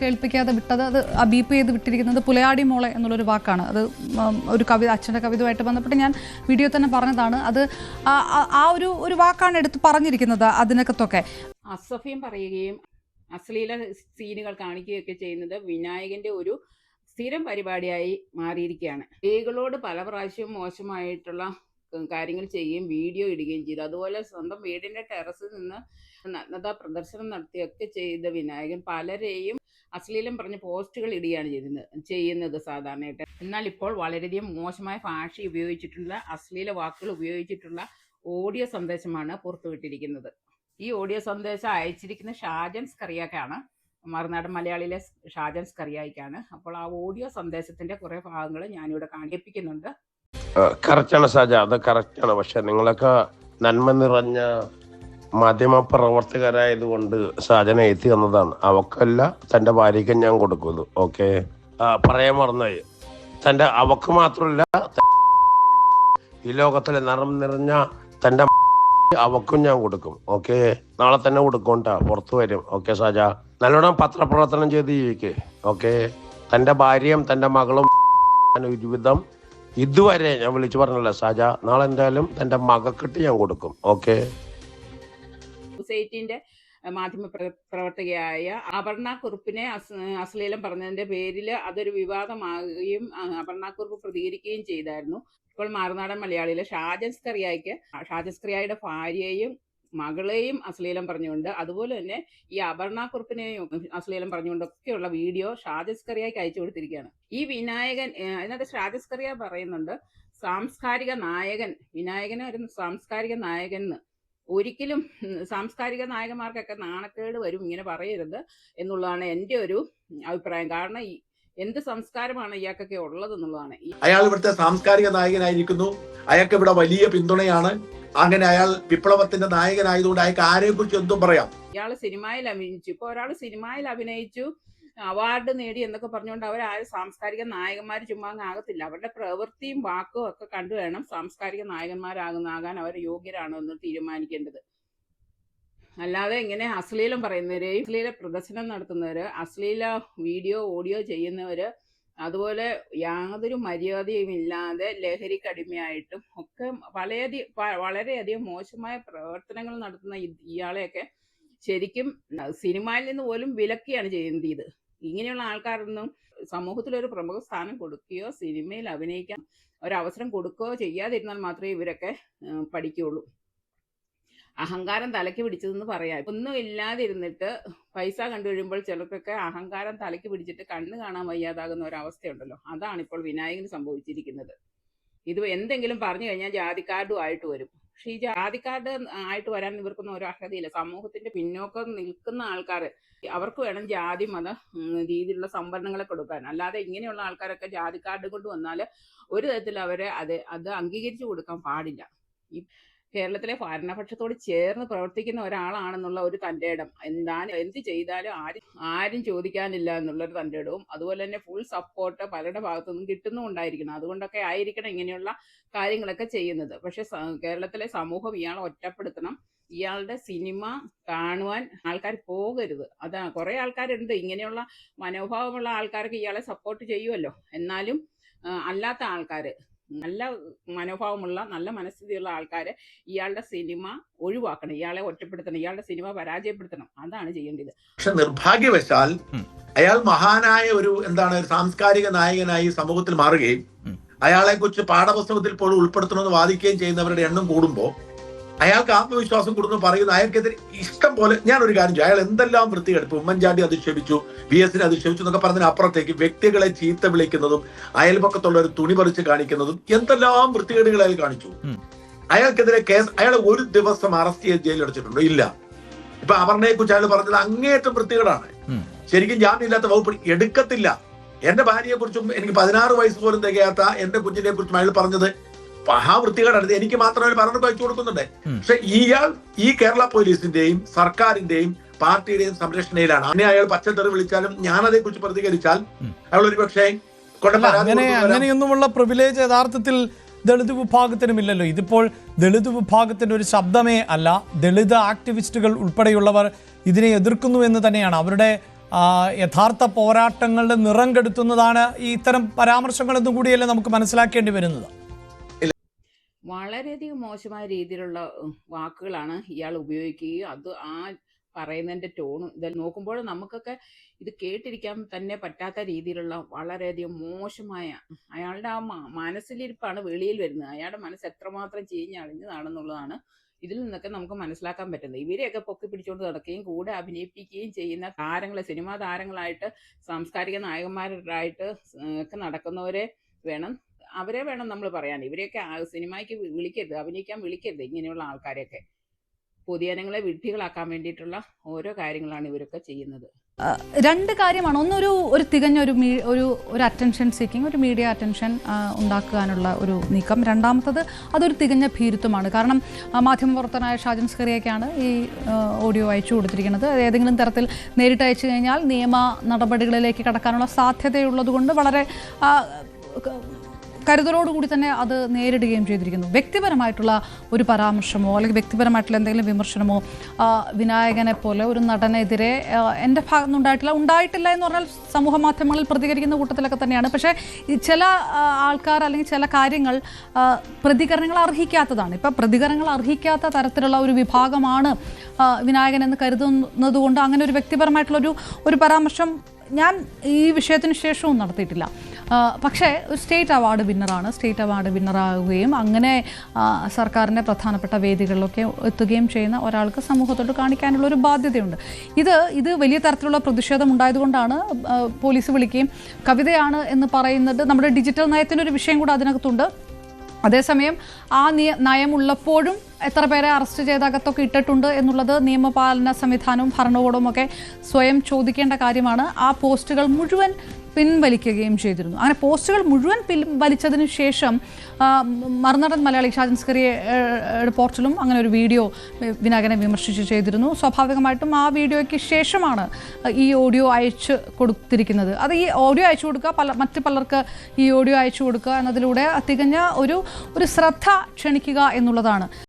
കേൾപ്പിക്കാതെ വിട്ടത് അത് അബീപ്പ് ബീപ്പ് ചെയ്ത് വിട്ടിരിക്കുന്നത് പുലയാടി മോളെ എന്നുള്ളൊരു വാക്കാണ്. അത് ഒരു കവിത അച്ഛന്റെ കവിതയുമായിട്ട് ബന്ധപ്പെട്ട് ഞാൻ വീഡിയോ തന്നെ പറഞ്ഞതാണ്. അത് ആ ഒരു ഒരു വാക്കാണ് എടുത്ത് പറഞ്ഞിരിക്കുന്നത് അതിനകത്തൊക്കെ. അസഫ്യം പറയുകയും അശ്ലീല സീനുകൾ കാണിക്കുകയൊക്കെ ചെയ്യുന്നത് വിനായകന്റെ ഒരു സ്ഥിരം പരിപാടിയായി മാറിയിരിക്കുകയാണ്. സ്ത്രീകളോട് പല പ്രാവശ്യവും മോശമായിട്ടുള്ള കാര്യങ്ങൾ ചെയ്യുകയും വീഡിയോ ഇടുകയും ചെയ്തു. അതുപോലെ സ്വന്തം വീടിന്റെ ടെറസിൽ നിന്ന് നഗ്നതാ പ്രദർശനം നടത്തിയൊക്കെ ചെയ്ത വിനായകൻ പലരെയും അശ്ലീലം പറഞ്ഞ് പോസ്റ്റുകൾ ഇടുകയാണ് ചെയ്യുന്നത് ചെയ്യുന്നത് സാധാരണയായിട്ട്. എന്നാൽ ഇപ്പോൾ വളരെയധികം മോശമായ ഭാഷ ഉപയോഗിച്ചിട്ടുള്ള അശ്ലീല വാക്കുകൾ ഉപയോഗിച്ചിട്ടുള്ള ഓഡിയോ സന്ദേശമാണ് പുറത്തുവിട്ടിരിക്കുന്നത്. ഈ ഓഡിയോ സന്ദേശം അയച്ചിരിക്കുന്ന ഷാജൻ സ്കറിയാക്കാണ് മറുനാടൻ മലയാളിയിലെ ഷാജൻ സ്കറിയായിക്കാണ്. അപ്പോൾ ആ ഓഡിയോ സന്ദേശത്തിന്റെ കുറെ ഭാഗങ്ങൾ ഞാനിവിടെ കാണിപ്പിക്കുന്നുണ്ട് കറക്റ്റാണ് സാജ അത് കറക്റ്റാണ്. പക്ഷെ നിങ്ങളൊക്കെ നന്മ നിറഞ്ഞ മാധ്യമ പ്രവർത്തകരായതുകൊണ്ട് സാജന എത്തി വന്നതാണ് അവക്കല്ല തന്റെ ഭാര്യയ്ക്ക് ഞാൻ കൊടുക്കുന്നത് ഓക്കെ? പറയാൻ മറന്നായി തന്റെ അവക്ക് മാത്രമല്ല ഈ ലോകത്തിലെ നിറം നിറഞ്ഞ തന്റെ അവക്കും ഞാൻ കൊടുക്കും. ഓക്കെ? നാളെ തന്നെ കൊടുക്കും ട്ടാ പുറത്തു വരും. ഓക്കെ സാജ? നല്ലോണം പത്രപ്രവർത്തനം ചെയ്ത് ജീവിക്ക്. ഓക്കെ? തന്റെ ഭാര്യയും തന്റെ മകളും ഒരുവിധം ഇതുവരെ ഞാൻ വിളിച്ചു പറഞ്ഞല്ലോ സാജ. നാളെ എന്തായാലും തന്റെ മകക്കിട്ട് ഞാൻ കൊടുക്കും. ഓക്കെ? സൊസൈറ്റിന്റെ മാധ്യമ പ്ര- പ്രവർത്തകയായ അപർണ കുറുപ്പിനെ അശ്ലീലം പറഞ്ഞതിന്റെ പേരിൽ അതൊരു വിവാദമാകുകയും അപർണ കുറുപ്പ് പ്രതികരിക്കുകയും ചെയ്തായിരുന്നു. ഇപ്പോൾ മാറുനാടൻ മലയാളിയിലെ ഷാജസ്കറിയായിക്ക് ഷാജസ്കറിയായുടെ ഭാര്യയെയും മകളെയും അശ്ലീലം പറഞ്ഞുകൊണ്ട് അതുപോലെ തന്നെ ഈ അപർണ കുറുപ്പിനെയും അശ്ലീലം പറഞ്ഞുകൊണ്ടൊക്കെയുള്ള വീഡിയോ ഷാജസ്കറിയായിക്ക് അയച്ചു കൊടുത്തിരിക്കുകയാണ്. ഈ വിനായകൻ അതിനകത്ത് ഷാജസ്കറിയ പറയുന്നുണ്ട് സാംസ്കാരിക നായകൻ വിനായകനെ ഒരു സാംസ്കാരിക നായകൻ എന്ന്. ഒരിക്കലും സാംസ്കാരിക നായകന്മാർക്കൊക്കെ നാണക്കേട് വരും ഇങ്ങനെ പറയരുത് എന്നുള്ളതാണ് എന്റെ ഒരു അഭിപ്രായം. കാരണം എന്ത് സംസ്കാരമാണ് ഇയാൾക്കൊക്കെ ഉള്ളത് എന്നുള്ളതാണ്. അയാൾ ഇവിടുത്തെ സാംസ്കാരിക നായകനായിരിക്കുന്നു. അയാൾക്ക് ഇവിടെ വലിയ പിന്തുണയാണ്. അങ്ങനെ അയാൾ വിപ്ലവത്തിന്റെ നായകനായതുകൊണ്ട് അയാൾക്ക് ആരെ കുറിച്ച് എന്തും പറയാം? ഇയാൾ സിനിമയിൽ അഭിനയിച്ചു. ഇപ്പൊ ഒരാൾ സിനിമയിൽ അഭിനയിച്ചു. അവാർഡ് നേടി എന്നൊക്കെ പറഞ്ഞുകൊണ്ട് അവർ ആരും സാംസ്കാരിക നായകന്മാർ ചുമ്മാ ആകത്തില്ല. അവരുടെ പ്രവൃത്തിയും വാക്കും ഒക്കെ കണ്ടു വേണം സാംസ്കാരിക നായകന്മാരാകുന്നാകാൻ അവർ യോഗ്യരാണോ എന്ന് തീരുമാനിക്കേണ്ടത്. അല്ലാതെ ഇങ്ങനെ അശ്ലീലം പറയുന്നവരെയും അശ്ലീല പ്രദർശനം നടത്തുന്നവര് അശ്ലീല വീഡിയോ ഓഡിയോ ചെയ്യുന്നവര് അതുപോലെ യാതൊരു മര്യാദയും ഇല്ലാതെ ലഹരിക്കടിമയായിട്ടും ഒക്കെ വളരെയധികം വളരെയധികം മോശമായ പ്രവർത്തനങ്ങൾ നടത്തുന്ന ഇയാളെയൊക്കെ ശരിക്കും സിനിമയിൽ നിന്ന് പോലും വിലക്കിയാണ് ചെയ്യുന്നത് ഇത്. ഇങ്ങനെയുള്ള ആൾക്കാരൊന്നും സമൂഹത്തിൽ ഒരു പ്രമുഖ സ്ഥാനം കൊടുക്കുകയോ സിനിമയിൽ അഭിനയിക്കാൻ ഒരവസരം കൊടുക്കുകയോ ചെയ്യാതിരുന്നാൽ മാത്രമേ ഇവരൊക്കെ പഠിക്കുകയുള്ളൂ. അഹങ്കാരം തലയ്ക്ക് പിടിച്ചതെന്ന് പറയാം. ഒന്നും ഇല്ലാതിരുന്നിട്ട് പൈസ കണ്ടു കഴിയുമ്പോൾ ചിലർക്കൊക്കെ അഹങ്കാരം തലയ്ക്ക് പിടിച്ചിട്ട് കണ്ണ് കാണാൻ വയ്യാതാകുന്ന ഒരവസ്ഥയുണ്ടല്ലോ. അതാണ് ഇപ്പോൾ വിനായകന് സംഭവിച്ചിരിക്കുന്നത്. ഇത് എന്തെങ്കിലും പറഞ്ഞു കഴിഞ്ഞാൽ ജാതിക്കാർഡും ആയിട്ട് വരും. പക്ഷേ ഈ ജാതിക്കാരുടെ ആയിട്ട് വരാൻ ഇവർക്കൊന്നും ഒരു അർഹതയില്ല. സമൂഹത്തിന്റെ പിന്നോക്കം നിൽക്കുന്ന ആൾക്കാർ അവർക്ക് വേണം ജാതി മത രീതിയിലുള്ള സംവരണങ്ങളെ കൊടുക്കാൻ. അല്ലാതെ ഇങ്ങനെയുള്ള ആൾക്കാരൊക്കെ ജാതി കാർഡ് കൊണ്ട് വന്നാൽ ഒരു തരത്തിൽ അവരെ അത് അത് അംഗീകരിച്ചു കൊടുക്കാൻ പാടില്ല. കേരളത്തിലെ ഭരണപക്ഷത്തോട് ചേർന്ന് പ്രവർത്തിക്കുന്ന ഒരാളാണെന്നുള്ള ഒരു തന്റെ ഇടം. എന്താണ് എന്ത് ചെയ്താലും ആരും ആരും ചോദിക്കാനില്ല എന്നുള്ളൊരു തന്റെ ഇടവും അതുപോലെ തന്നെ ഫുൾ സപ്പോർട്ട് പലരുടെ ഭാഗത്തുനിന്നും കിട്ടുന്നുണ്ടായിരിക്കണം അതുകൊണ്ടൊക്കെ ആയിരിക്കണം ഇങ്ങനെയുള്ള കാര്യങ്ങളൊക്കെ ചെയ്യുന്നത്. പക്ഷെ കേരളത്തിലെ സമൂഹം ഇയാളെ ഒറ്റപ്പെടുത്തണം. ഇയാളുടെ സിനിമ കാണുവാൻ ആൾക്കാർ പോകരുത്. അതാ കുറെ ആൾക്കാരുണ്ട്. ഇങ്ങനെയുള്ള മനോഭാവമുള്ള ആൾക്കാർക്ക് ഇയാളെ സപ്പോർട്ട് ചെയ്യുമല്ലോ എന്നാലും അല്ലാത്ത ആൾക്കാർ നല്ല മനോഭാവമുള്ള നല്ല മനസ്ഥിതിയുള്ള ആൾക്കാര് ഇയാളുടെ സിനിമ ഒഴിവാക്കണം ഇയാളെ ഒറ്റപ്പെടുത്തണം ഇയാളുടെ സിനിമ പരാജയപ്പെടുത്തണം അതാണ് ചെയ്യേണ്ടത് പക്ഷെ നിർഭാഗ്യവശാൽ. അയാൾ മഹാനായ ഒരു എന്താണ് ഒരു സാംസ്കാരിക നായകനായി സമൂഹത്തിൽ മാറുകയും. അയാളെ കുറിച്ച് പാഠപുസ്തകത്തിൽ പോലും ഉൾപ്പെടുത്തണമെന്ന് വാദിക്കുകയും ചെയ്യുന്നവരുടെ എണ്ണം കൂടുമ്പോൾ അയാൾക്ക് ആത്മവിശ്വാസം കൂടുന്നു പറയുന്നു അയാൾക്കെതിരെ ഇഷ്ടം പോലെ ഞാൻ ഒരു കാര്യം ചെയ്യും. അയാൾ എന്തെല്ലാം വൃത്തികെടുപ്പ് ഉമ്മൻചാണ്ടി അധിക്ഷേപിച്ചു വി എസിനെ അധിക്ഷേപിച്ചു എന്നൊക്കെ പറഞ്ഞതിന് അപ്പുറത്തേക്ക് വ്യക്തികളെ ചീത്ത വിളിക്കുന്നതും അയൽപക്കത്തുള്ള ഒരു തുണി പറിച്ച് കാണിക്കുന്നതും എന്തെല്ലാം വൃത്തികേടുകൾ അയാൾ കാണിച്ചു. അയാൾക്കെതിരെ കേസ് അയാൾ ഒരു ദിവസം അറസ്റ്റ് ചെയ്ത് ജയിലിൽ അടച്ചിട്ടുണ്ടോ. ഇല്ല. ഇപ്പൊ അപർണയെ കുറിച്ച് അയാൾ പറഞ്ഞത് അങ്ങേയറ്റം വൃത്തികേടാണ്. ശരിക്കും ശരിക്കും ജാമ്യമില്ലാത്ത വകുപ്പ് എടുക്കത്തില്ല. എന്റെ ഭാര്യയെ കുറിച്ചും എനിക്ക് പതിനാറ് വയസ്സ് പോലും തികയാത്ത എന്റെ കുഞ്ഞിനെ കുറിച്ചും അയാൾ പറഞ്ഞത് മഹാവൃത്തികേടാണ് അടുത്ത് എനിക്ക് മാത്രമേ പലർക്കും അയച്ചു കൊടുക്കുന്നുണ്ട്. ഉം. പക്ഷെ ഇയാൾ ഈ കേരള പോലീസിന്റെയും സർക്കാരിന്റെയും പാർട്ടിയുടെയും സംരക്ഷണയിലാണ്. അങ്ങനെ അയാൾ പച്ചത്തെറി വിളിച്ചാലും ഞാൻ അതേക്കുറിച്ച് പ്രതികരിച്ചാൽ. അയാൾ ഒരു പക്ഷേ കൊണ്ട് അല്ല പരാതി അങ്ങനെ. അങ്ങനെയൊന്നുമുള്ള പ്രിവിലേജ് യഥാർത്ഥത്തിൽ ദളിത് വിഭാഗത്തിനുമില്ലല്ലോ. ഇതിപ്പോൾ ദളിത് വിഭാഗത്തിന്റെ ഒരു ശബ്ദമേ അല്ല. ദളിത് ആക്ടിവിസ്റ്റുകൾ ഉൾപ്പെടെയുള്ളവർ ഇതിനെ എതിർക്കുന്നു എന്ന് തന്നെയാണ്. അവരുടെ യഥാർത്ഥ പോരാട്ടങ്ങളുടെ നിറം കെടുത്തുന്നതാണ് ഈ ഇത്തരം പരാമർശങ്ങളെന്നും കൂടിയല്ലേ നമുക്ക് മനസ്സിലാക്കേണ്ടി വരുന്നത്. വളരെയധികം മോശമായ രീതിയിലുള്ള വാക്കുകളാണ് ഇയാൾ ഉപയോഗിക്കുകയും അത് ആ പറയുന്നതിന്റെ ടോണും ഇതെല്ലാം നോക്കുമ്പോൾ നമുക്കൊക്കെ ഇത് കേട്ടിരിക്കാൻ തന്നെ പറ്റാത്ത രീതിയിലുള്ള വളരെയധികം മോശമായ അയാളുടെ ആ മനസ്സിലിരിപ്പാണ് വെളിയിൽ വരുന്നത്. അയാളുടെ മനസ്സ് എത്രമാത്രം ചീഞ്ഞളിഞ്ഞതാണെന്നുള്ളതാണ് ഇതിൽ നിന്നൊക്കെ നമുക്ക് മനസ്സിലാക്കാൻ പറ്റുന്നത്. ഇവരെയൊക്കെ പൊക്കി പിടിച്ചുകൊണ്ട് നടക്കുകയും കൂടെ അഭിനയിപ്പിക്കുകയും ചെയ്യുന്ന താരങ്ങളെ സിനിമാ താരങ്ങളായിട്ട് സാംസ്കാരിക നായകന്മാരായിട്ട് ഒക്കെ നടക്കുന്നവരെ വേണം അവരെ വേണം നമ്മൾ പറയാൻ. ഇവരെയൊക്കെ സിനിമയ്ക്ക് വിളിക്കരുത് അഭിനയിക്കാൻ വിളിക്കരുത് ഇങ്ങനെയുള്ള ആൾക്കാരെയൊക്കെ. പൊതുജനങ്ങളെ വിഡ്ഢികളാക്കാൻ വേണ്ടിയിട്ടുള്ള ഓരോ കാര്യങ്ങളാണ് ഇവരൊക്കെ ചെയ്യുന്നത്. രണ്ട് കാര്യമാണ്. ഒന്നൊരു ഒരു തികഞ്ഞ ഒരു ഒരു ഒരു അറ്റൻഷൻ സീക്കിംഗ് ഒരു മീഡിയ അറ്റൻഷൻ ഉണ്ടാക്കാനുള്ള ഒരു നീക്കം. രണ്ടാമത്തത് അതൊരു തികഞ്ഞ ഭീരുത്വമാണ്. കാരണം മാധ്യമ മാധ്യമപ്രവർത്തനായ ഷാജൻ സ്കറിയൊക്കെയാണ് ഈ ഓഡിയോ അയച്ചു കൊടുത്തിരിക്കുന്നത്. ഏതെങ്കിലും തരത്തിൽ നേരിട്ട് അയച്ചു കഴിഞ്ഞാൽ നിയമ നടപടികളിലേക്ക് കടക്കാനുള്ള സാധ്യതയുള്ളതുകൊണ്ട് വളരെ കരുതലോടുകൂടി തന്നെ അത് നേരിടുകയും ചെയ്തിരിക്കുന്നു. വ്യക്തിപരമായിട്ടുള്ള ഒരു പരാമർശമോ അല്ലെങ്കിൽ വ്യക്തിപരമായിട്ടുള്ള എന്തെങ്കിലും വിമർശനമോ വിനായകനെ പോലെ ഒരു നടനെതിരെ എന്റെ ഭാഗത്തു നിന്ന് ഉണ്ടായിട്ടില്ല. ഉണ്ടായിട്ടില്ല എന്ന് പറഞ്ഞാൽ സമൂഹ മാധ്യമങ്ങളിൽ പ്രതികരിക്കുന്ന കൂട്ടത്തിലൊക്കെ തന്നെയാണ്. പക്ഷേ ചില ആൾക്കാർ അല്ലെങ്കിൽ ചില കാര്യങ്ങൾ പ്രതികരണങ്ങൾ അർഹിക്കാത്തതാണ്. ഇപ്പം പ്രതികരണങ്ങൾ അർഹിക്കാത്ത തരത്തിലുള്ള ഒരു വിഭാഗമാണ് വിനായകൻ എന്ന് കരുതുന്നത് കൊണ്ട് അങ്ങനെ ഒരു വ്യക്തിപരമായിട്ടുള്ളൊരു ഒരു പരാമർശം ഞാൻ ഈ വിഷയത്തിന് ശേഷവും നടത്തിയിട്ടില്ല. പക്ഷേ ഒരു സ്റ്റേറ്റ് അവാർഡ് വിന്നറാണ്. സ്റ്റേറ്റ് അവാർഡ് വിന്നറാകുകയും അങ്ങനെ സർക്കാരിന്റെ പ്രധാനപ്പെട്ട വേദികളിലൊക്കെ എത്തുകയും ചെയ്യുന്ന ഒരാൾക്ക് സമൂഹത്തോട് കാണിക്കാനുള്ള ഒരു ബാധ്യതയുണ്ട്. ഇത് ഇത് വലിയ തരത്തിലുള്ള പ്രതിഷേധം ഉണ്ടായതുകൊണ്ടാണ് പോലീസ് വിളിക്കുകയും കവിതയാണ് എന്ന് പറയുന്നത്. നമ്മുടെ ഡിജിറ്റൽ നയത്തിനൊരു വിഷയം കൂടെ അതിനകത്തുണ്ട്. അതേസമയം ആ നിയ നയമുള്ളപ്പോഴും എത്ര പേരെ അറസ്റ്റ് ചെയ്ത് അകത്തൊക്കെ ഇട്ടിട്ടുണ്ട് എന്നുള്ളത് നിയമപാലന സംവിധാനവും ഭരണകൂടവും ഒക്കെ സ്വയം ചോദിക്കേണ്ട കാര്യമാണ്. ആ പോസ്റ്റുകൾ മുഴുവൻ പിൻവലിക്കുകയും ചെയ്തിരുന്നു. അങ്ങനെ പോസ്റ്റുകൾ മുഴുവൻ പിൻവലിച്ചതിന് ശേഷം മറുനടൻ മലയാളി ഷാജൻ സ്കറിയെ പോർട്ടലും അങ്ങനെ ഒരു വീഡിയോ വിനായകനെ വിമർശിച്ച് ചെയ്തിരുന്നു. സ്വാഭാവികമായിട്ടും ആ വീഡിയോയ്ക്ക് ശേഷമാണ് ഈ ഓഡിയോ അയച്ച് കൊടുത്തിരിക്കുന്നത്. അത് ഈ ഓഡിയോ അയച്ചു കൊടുക്കുക പല മറ്റ് പലർക്ക് ഈ ഓഡിയോ അയച്ചു കൊടുക്കുക എന്നതിലൂടെ തികഞ്ഞ ഒരു ഒരു ശ്രദ്ധ ക്ഷണിക്കുക എന്നുള്ളതാണ്.